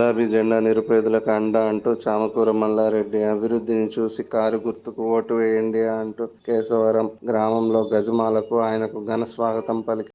గులాబీ జెండా నిరుపేదలకు అండ అంటూ చామకూర మల్లారెడ్డి అభివృద్ధిని చూసి కారు గుర్తుకు ఓటు వేయండి అంటూ కేశవరం గ్రామంలో గజమాలకు ఆయనకు ఘన స్వాగతం పలికి